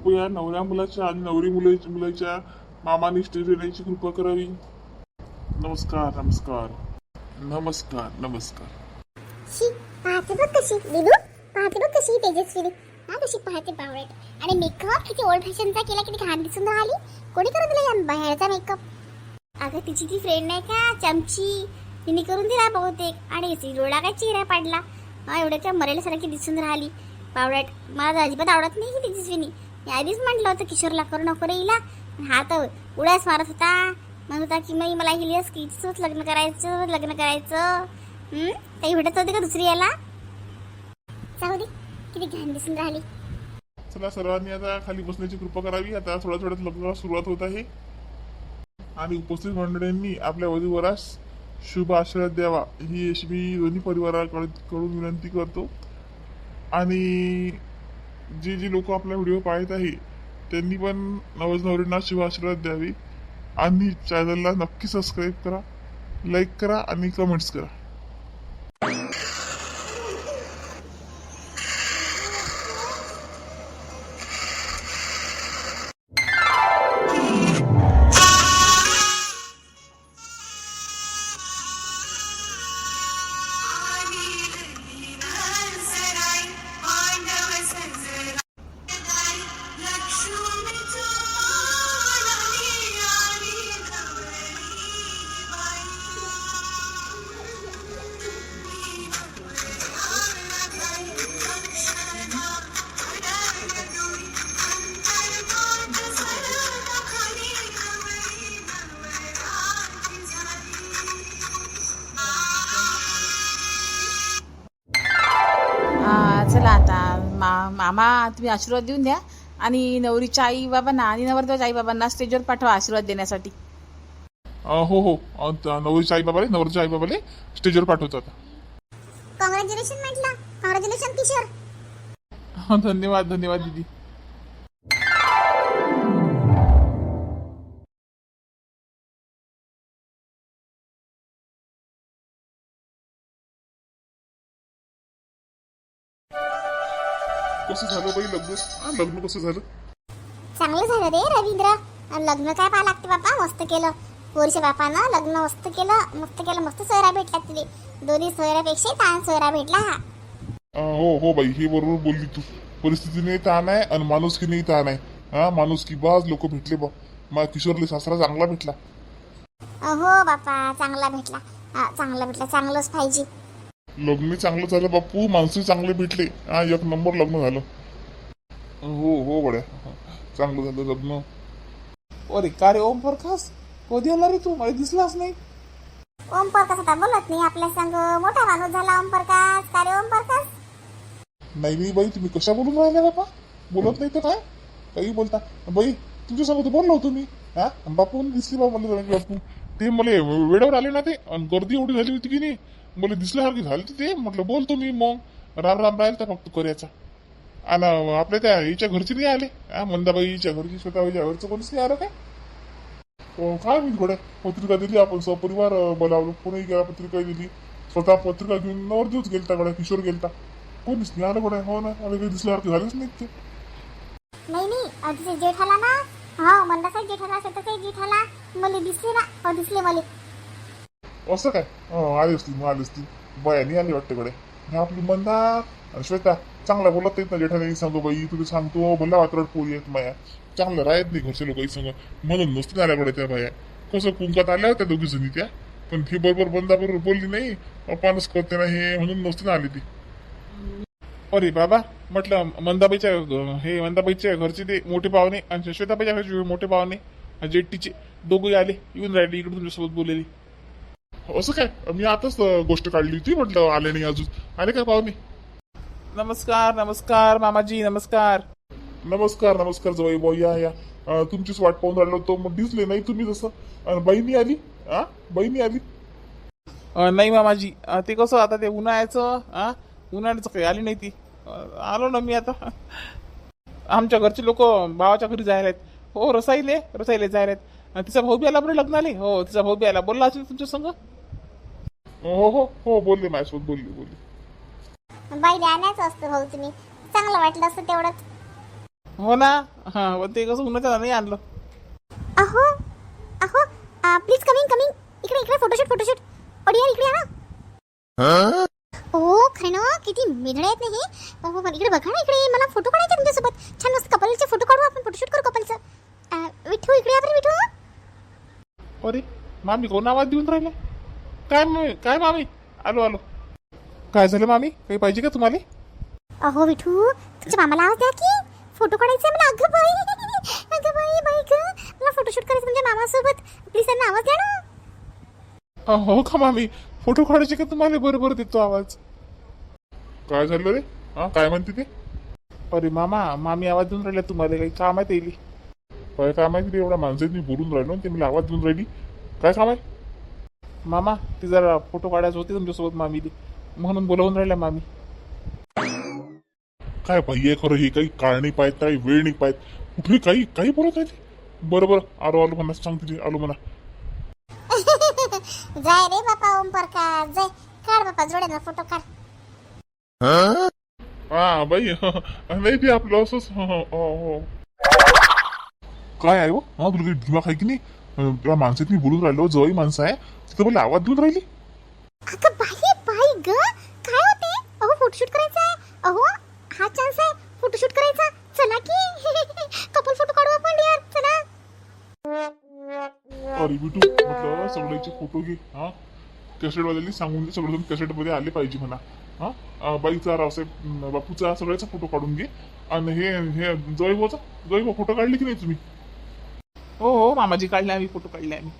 कृपया नवऱ्या मुलाच्या आणि नवरी मुलाच्या मुलाच्या मामा स्टेज येण्याची कृपा करावी. नमस्कार नमस्कार. नमस्कार नमस्कार. शी पाहते बघ कशी. दिदू पाहते बघ कशी तेजस्विनी. हा कशी पाहते बावळट. आणि मेकअप किती ओल्ड फॅशनचा केला किती घाण दिसून राहिली. कोणी करून दिला या बाहेरचा मेकअप अगं तिची ती फ्रेंड नाही का? चमची. तिने करून दिला बहुतेक. आणि ती काय चेहरा पाडला. हा एवढ्याच्या मरेल्यासारखी दिसून राहिली. बावळट मला अजिबात आवडत नाही ही तेजस्विनी. मी आधीच म्हटलं होतं किशोरला करू नको रे हिला. हा तर उड्याच मारत होता. म्हणत होता की मी मला हिलियस किचच लग्न करायचं लग्न करायचं. काही भेटत होते का दुसरी याला? जाऊ दे किती घाण दिसून राहिली. चला सर्वांनी आता खाली बसण्याची कृपा करावी. आता थोड्या थोड्यात लग्नाला सुरुवात होत आहे. आणि उपस्थित मंडळींनी आपल्या वधूवरास शुभ आशीर्वाद द्यावा. ही अशी मी दोन्ही परिवाराकडे कडून विनंती करतो. आणि जे जे लोक आपला व्हिडिओ पाहत आहे त्यांनी पण नवज नवरींना शुभ आशीर्वाद द्यावी. आणि चॅनलला नक्की सबस्क्राईब करा लाईक करा आणि कमेंट्स करा. मामा तुम्ही आशीर्वाद देऊन द्या. आणि नवरीच्या आई बाबांना आणि नवरदेवाच्या आई बाबांना स्टेजवर पाठवा आशीर्वाद देण्यासाठी. हो हो. नवरीच्या आई बाबाले नवरीच्या आई बाबाले स्टेजवर पाठवतात कॉंग्रॅच्युलेशन म्हटलं कॉंग्रॅच्युलेशन किशोर. हा, धन्यवाद धन्यवाद दीदी. कसं झालं बाई लग्न? हा, लग्न कसं झालं? चांगलं झालं रे रवींद्र. आणि लग्न काय पाहा लागते बापा? मस्त केलं. पोरीच्या बापानं लग्न मस्त केलं. मस्त केलं. मस्त सोयरा भेटला तुले दोन्ही सोयऱ्यापेक्षा ताण सोयरा भेटला हा. हो हो बाई हे बरोबर बोलली तू. परिस्थितीने ताण आहे आणि माणुसकीने ताण आहे. हा माणुसकी बाज लोक भेटले बा. मा किशोरले सासरा चांगला भेटला. हो बापा चांगला भेटला. हा, चांगला भेटला. चांगलंच पाहिजे. लग्न चांगलं झालं बापू. माणसं चांगले भेटले. हा एक नंबर लग्न झालं. हो हो बड्या. चांगलं झालं लग्न. अरे का रे ओम प्रकाश? कधी आला रे तू? मला दिसलाच नाही. ओम प्रकाश आता बोलत नाही. आपल्या संग मोठा माणूस झाला ओम प्रकाश. का रे ओम प्रकाश? नाही नाही बाई तुम्ही कशा बोलून राहिल्या बापा? बोलत नाही तर काय? काही बोलता. बाई तुमच्यासमोर तर बोललो होतो मी? हा? बापू दिसली बा मला बापू. ते मला वेळेवर आले ना ते आणि गर्दी एवढी झाली होती की नाही? मला दिसल्यासारखी झाली ते. म्हटलं बोलतो मी मग. राम राम राहील तर फक्त कोऱ्याचा. आणि आपल्या त्या हिच्या घरची नाही आले? हा मंदाबाईच्या घरची स्वतःच्या घरचं कोणीच नाही आलं काय? हो, काय मी थोड्या पत्रिका दिली आपण सपरिवार बोलावलो. कोणी गेला पत्रिका दिली. स्वतः पत्रिका घेऊन नवरदेवच गेलता गड्या किशोर गेलता. कोणीच नाही आलं गड्या हो ना आम्ही काही दिसल्यासारखं झालंच नाही ते. नाही नाही. अतिशय जेठाला ना? हा मंदासाहेब जेठाला सत्तासाहेब जेठाला. मला दिसले ना? हो, दिसले मला. असं काय? हो आली असतील मग आली असतील बयानी आली वाटतं कडे हे आपली मंदा आणि श्वेता चांगला बोलत येत ना जेठाने सांगतो बाई तुला सांगतो भला वात्रट पोरी आहेत माया. चांगलं राहत नाही घरचे लोक सांग म्हणून नसते आल्याकडे त्या बाया. कसं कुंकात आल्या होत्या दोघी जणी त्या? पण ती बरोबर बंदा बरोबर बोलली नाही. अपानच करते ना हे म्हणून नसतील आली ती. अरे बाबा म्हटलं मंदाबाईच्या हे मंदाबाईच्या घरचे ते मोठे पाहुणे आणि श्वेताबाईच्या घरचे मोठे पाहुणे. जेट्टीचे दोघे आले येऊन राहिले इकडे तुमच्यासोबत बोललेली. असं काय? मी आताच गोष्ट काढली होती म्हटलं आले नाही अजून. आले काय पाहुणे? नमस्कार नमस्कार मामाजी नमस्कार. नमस्कार नमस्कार जवाई भाऊ या या. अं, तुमचीच वाट पाहून राहिलो होतो मग दिसले नाही तुम्ही जसं. अन् बहिणी आली? हा बहिणी आली? अं, नाही मामाजी. अं, ते कसं आता ते उन्हाळ्याचं हा उन्हाळ्याचं काही आली नाही ती. अं, आलो ना मी आता. आमच्या घरचे लोक भावाच्या घरी जायला आहेत. हो रसाईले रसाईले जायला आहेत. तिचा भाऊ बी आला बरं लग्नाले? हो तिचा भाऊ बी आला. बोलला असेल तुमच्या संग? हो हो हो बोलले माझ्यासोबत बोलले बोलले. बाई आणायचं असतं भाऊ तुम्ही. चांगलं वाटलं असतं तेवढंच. हो ना? हा पण ते कसं उन्हाच्या नाही आणलं. अहो अहो प्लीज कमिंग कमिंग इकडे इकडे फोटोशूट फोटोशूट ऑडियर इकडे या ना. ओ खरं ना किती मेधळे आहेत नाही हे. अहो, पण इकडे बघा ना इकडे. मला फोटो काढायचे तुमच्यासोबत. छान मस्त कपलचे फोटो काढू आपण फोटोशूट करू कपलचं विठू इकडे या बरं विठू अरे मामी कोण आवाज देऊन राहिले? काय मामी काय मामी? आलो आलो. काय झालं मामी? काही पाहिजे का तुम्हाला? अहो विठू तुमच्या मामाला आवाज द्या की. फोटो काढायचा आहे मला अगं बाई. अगं बाई बाई ग. मला फोटोशूट करायचं तुमच्या मामासोबत. प्लीज त्यांना आवाज द्या ना. अ, हो का मामी? फोटो काढायचे का तुम्हाला? बरोबर देतो आवाज. काय झालं रे? हा काय म्हणते ते? अरे मामा मामी आवाज देऊन राहिल्या तुम्हाला. काही काम आहे येईल काय काय माहिती रे एवढ्या माणसात मी बोलून राहिलो आणि ते मला आवाज देऊन राहिली. काय काम आहे? मामा ती जरा फोटो काढायचे होते तुमच्यासोबत मामीली. म्हणून बोलवून राहिल्या मामी. काय बाई आहे खरं हे काही काळ नाही पाहत काही वेळ नाही पाहत कुठे काही काही बोलत राहिली बरोबर आलो आलो म्हणा सांग तिथे आलो म्हणा. जाय रे बापा ओम प्रकाश जाय. काढ बापा जोड्यानं फोटो काढ. हा बाई. नाही ते आपलं असंच. हो, हो. काय आहे हो? हा तुला काही दिमाग आहे की नाही? त्या माणसात मी बोलून राहिलो जवळ माणसं आहे. तिथं मला आवाज देऊन राहिली? अगं बाई बाई ग. काय होते अहो फोटोशूट करायचा आहे. अहो हा चान्स आहे. फोटोशूट करायचा. चला की. कपल फोटो काढू आपण यार चला. अरे बिटू म्हटलं सगळ्याचे फोटो घे. हा? कॅसेट वाल्याने सांगून दे सगळेजण कॅसेटमध्ये आले पाहिजे म्हणा. हा? बाईचा रावसाहेब बापूचा सगळ्याचा फोटो काढून घे. आणि हे हे जय भाऊचा जय भाऊ फोटो काढले की नाही तुम्ही? हो हो मामाजी काढले आम्ही फोटो काढले आम्ही.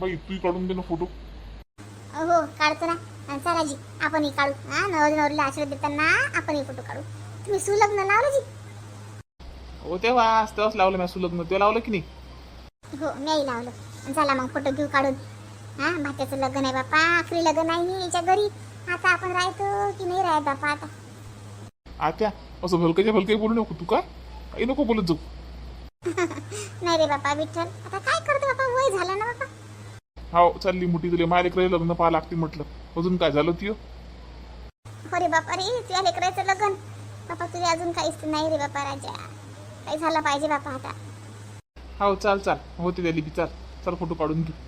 बाई तू काढून दे ना फोटो. हो काढतो ना. आणि चला जी आपणही काढू. हा नवर नवरीला आशीर्वाद देताना आपणही फोटो काढू. तुम्ही सुलग्न लावलं जी हो तेव्हा तेव्हाच लावलं मी सुलग्न. तेव्हा लावलं की नाही? हो मीही लावलं. आणि चला मग फोटो घेऊ काढून. हा भात्याचं लग्न आहे बापा. आखरी लग्न आहे याच्या घरी. आता आपण राहतो की नाही राहत बापा आता? आत्या असं भलकाच्या भलकाही बोलू नको तू काय काही नको बोलत जाऊ. नाही रे बापा विठ्ठल. आता काय करतो बापा? वय झालं ना बापा. हो चालली मोठी तुला. माझ्या लेकराला लग्न पाहा लागते म्हटलं. अजून काय झालं तियो? अरे बापा रे तुझ्या लेकराचं लग्न. बापा तुझे अजून काहीच नाही रे बापा राजा. काही झालं पाहिजे बापा आता. हो चाल चाल. होते त्या लिपी चाल. चल फोटो काढून घेऊ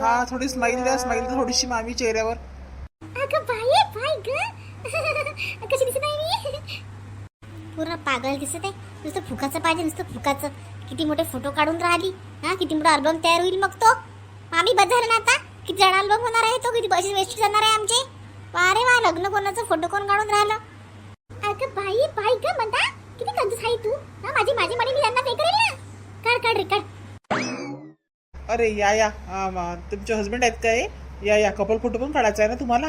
हा थोडी स्माईल द्या. स्माईल तर थोडीशी मामी चेहऱ्यावर. अगं बाई बाई ग. कशी दिसत आहे मी पूर्ण पागल दिसत आहे. नुसतं फुकाचं पाहिजे नुसतं फुकाचं. किती मोठे फोटो काढून राहिली हां? किती मोठा अल्बम तयार होईल मग तो? आम्ही बदल ना आता? किती जण अल्बम होणार आहे तो? किती पैसे वेस्ट जाणार आहे आमचे? अरे वा लग्न कोणाचं? फोटो कोण काढून राहिलं? अगं बाई बाई ग म्हणता किती कंजूस आहे तू? हा माझी माझी मणी मी त्यांना पे करेल ना? काढ काढ रे काढ. अरे या या. हा, मा- तुमचे हस्बंड आहेत काय या या. कपल फोटो पण काढायचा आहे ना तुम्हाला?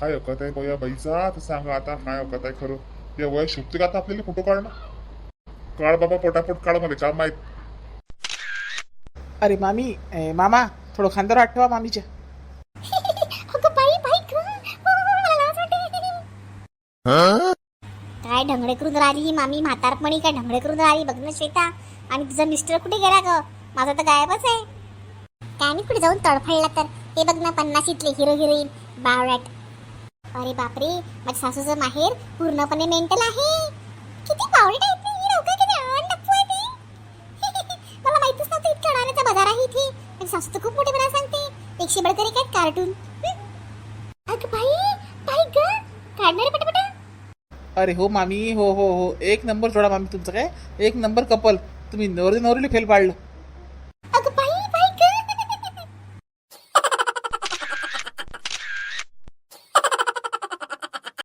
काय अवकात आहे बया बाईचा तर सांगा आता काय अवकात आहे खरं. या वय शोभते का आता आपल्याला फोटो काढणं काढ बाबा पटापट काढ मला काम माहीत. अरे मामी ए, मामा थोडं खांद्यावर हात ठेवा मामीच्या अगं बाई बाई ग मला लाज वाटते. काय ढंगडे करून राहिली ही मामी? म्हातारपणी काय ढंगडे करून राहिली? बघ ना श्वेता. आणि तुझा मिस्टर कुठे गेला ग? माझा तर गायबच आहे. काय मी कुठे जाऊन तडफडला तर? हे बघ ना पन्नाशीतले हिरो हिरोईन बावळॅट अरे बापरे माझ्या सासूचं माहेर पूर्णपणे मेंटल आहे. किती बावळट आहेत ना ही लोकं, किती आडनप्पू आहे ते. मला माहितीच नव्हतं इतकं अडाण्याचा बाजार आहे इथे. माझी सासू तर खूप मोठेपणा सांगते. एकशे बडकर एक कार्टून. अगं बाई बाई ग काढणारे पटापटा. अरे हो मामी हो हो हो. एक नंबर सोडा मामी तुमचं काय. एक नंबर कपल. तुम्ही नवरी नवरीला फेल पाडलं.